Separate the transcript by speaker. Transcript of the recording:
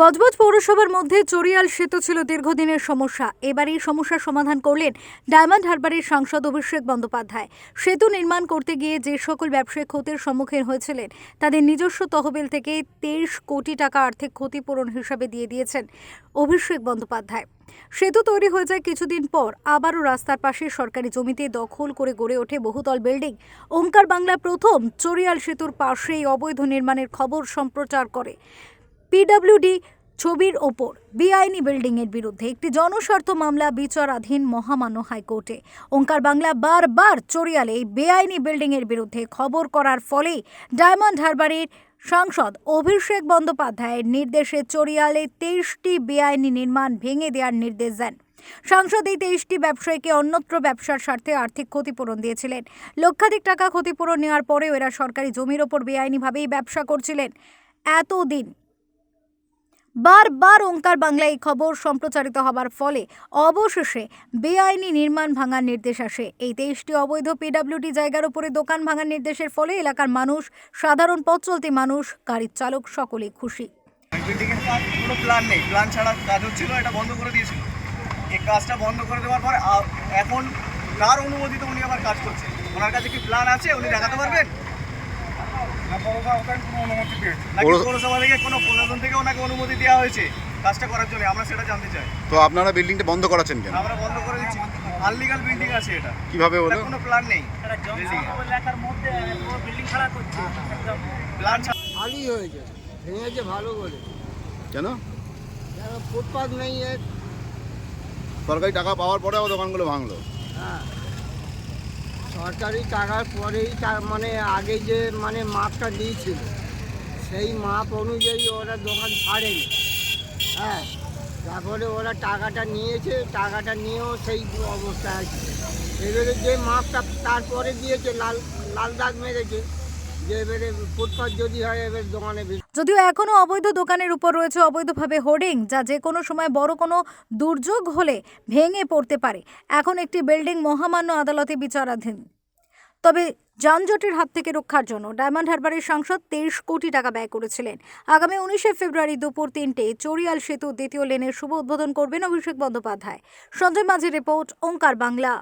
Speaker 1: বজবজ পৌরসভার মধ্যে চরিয়াল সেতু ছিল দীর্ঘদিনের সমস্যা। এবার এই সমস্যার সমাধান করলেন ডায়মন্ড হারবারের সাংসদ অভিষেক বন্দ্যোপাধ্যায়। সেতু নির্মাণ করতে গিয়ে যে সকল ব্যবসায়িক ক্ষতির সম্মুখীন হয়েছিলেন, তাদের নিজস্ব তহবিল থেকে তেইশ কোটি টাকা আর্থিক ক্ষতিপূরণ হিসাবে দিয়ে দিয়েছেন অভিষেক বন্দ্যোপাধ্যায়। সেতু তৈরি হয়ে যায় কিছুদিন পর, আবারও রাস্তার পাশে সরকারি জমিতে দখল করে গড়ে ওঠে বহুতল বিল্ডিং। ওঙ্কার বাংলা প্রথম চরিয়াল সেতুর পাশেই অবৈধ নির্মাণের খবর সম্প্রচার করে। পিডব্লিউডি ছবির ওপর বেআইনি বিল্ডিংয়ের বিরুদ্ধে একটি জনস্বার্থ মামলা বিচারাধীন মহামান্য হাইকোর্টে। ওঙ্কার বাংলা বারবার চড়িয়ালে এই বেআইনি বিল্ডিংয়ের বিরুদ্ধে খবর করার ফলেই ডায়মন্ড হারবারের সাংসদ অভিষেক বন্দ্যোপাধ্যায়ের নির্দেশে চড়িয়ালে তেইশটি বেআইনি নির্মাণ ভেঙে দেওয়ার নির্দেশ দেন। সাংসদ এই তেইশটি ব্যবসায়ীকে অন্যত্র ব্যবসার স্বার্থে আর্থিক ক্ষতিপূরণ দিয়েছিলেন। লক্ষাধিক টাকা ক্ষতিপূরণ নেওয়ার পরেও এরা সরকারি জমির ওপর বেআইনিভাবেই ব্যবসা করছিলেন। এতদিন বারবার ওঙ্কার বাংলায় এই খবর সম্প্রচারিত হবার ফলে অবশেষে বেআইনি নির্মাণ ভাঙার নির্দেশ আসে। এই তেইশটি অবৈধ পিডাব্লিউডি জায়গার উপরে দোকান ভাঙার নির্দেশের ফলে এলাকার মানুষ, সাধারণ পথ চলতি মানুষ, গাড়ির চালক সকলেই খুশি।
Speaker 2: কোনো প্ল্যান নেই। প্ল্যান ছাড়া কাজ হচ্ছিল, এটা বন্ধ করে দিয়েছিল। এই কাজটা বন্ধ করে দেওয়ার পরে এখন কার অনুমোদিত উনি আবার কাজ করছেন? ওনার কাছে কি প্ল্যান আছে? উনি দেখাতে পারবেন?
Speaker 3: তো আপনারা বিল্ডিংটা বন্ধ করাচ্ছেন কেন?
Speaker 2: আমরা বন্ধ করে দিচ্ছি। আনলিগাল বিল্ডিং আছে এটা।
Speaker 3: কীভাবে হলো?
Speaker 2: কোনো প্ল্যান নেই। প্ল্যান
Speaker 4: ভালোই হয়েছে। ভেঙেছে ভালো করে।
Speaker 3: কেন?
Speaker 4: ফুটপাথ নেই
Speaker 3: সরকারি টাকা পাওয়ার পরেও দোকানগুলো ভাঙলো।
Speaker 4: হ্যাঁ। সরকারি টাকার পরেই মানে আগে যে মানে মাপটা দিয়েছিল, সেই মাপ অনুযায়ী ওরা দোকান ছাড়েনি। হ্যাঁ তারপরে ওরা টাকাটা নিয়েছে, টাকাটা নিয়েও সেই অবস্থা আছে। এবারে যে মাপটা তারপরে দিয়েছে, লাল লাল দাগ মেরেছে, যে এবারে ফুটপাথ যদি হয়, এবার দোকানে
Speaker 1: যদিও এখনও অবৈধ দোকানের উপর রয়েছে অবৈধভাবে হোর্ডিং, যা যে কোনো সময় বড় কোনো দুর্যোগ হলে ভেঙে পড়তে পারে। এখন একটি বিল্ডিং মহামান্য আদালতে বিচারাধীন। তবে যানজটের হাত থেকে রক্ষার জন্য ডায়মন্ড হারবারের সাংসদ তেইশ কোটি টাকা ব্যয় করেছিলেন। আগামী উনিশে ফেব্রুয়ারি দুপুর তিনটে চরিয়াল সেতু দ্বিতীয় লেনের শুভ উদ্বোধন করবেন অভিষেক বন্দ্যোপাধ্যায়। সঞ্জয় মাঝি রিপোর্ট, ওঙ্কার বাংলা।